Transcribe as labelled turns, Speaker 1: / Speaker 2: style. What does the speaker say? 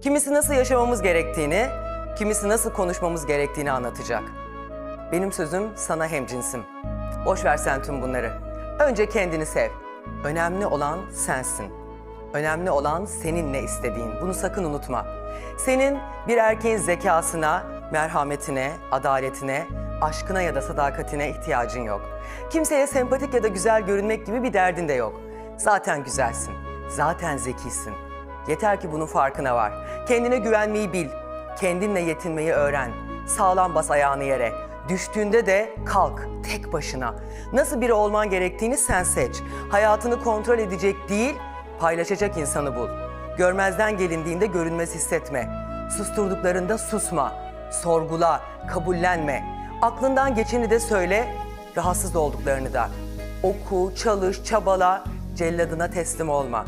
Speaker 1: Kimisi nasıl yaşamamız gerektiğini, kimisi nasıl konuşmamız gerektiğini anlatacak. Benim sözüm sana hemcinsim. Boş ver sen tüm bunları. Önce kendini sev. Önemli olan sensin. Önemli olan senin ne istediğin. Bunu sakın unutma. Senin bir erkeğin zekasına, merhametine, adaletine, aşkına ya da sadakatine ihtiyacın yok. Kimseye sempatik ya da güzel görünmek gibi bir derdin de yok. Zaten güzelsin. Zaten zekisin. Yeter ki bunun farkına var. Kendine güvenmeyi bil. Kendinle yetinmeyi öğren. Sağlam bas ayağını yere. Düştüğünde de kalk tek başına. Nasıl biri olman gerektiğini sen seç. Hayatını kontrol edecek değil, paylaşacak insanı bul. Görmezden gelindiğinde görünmez hissetme. Susturduklarında susma. Sorgula, kabullenme. Aklından geçeni de söyle, rahatsız olduklarını da. Oku, çalış, çabala, celladına teslim olma.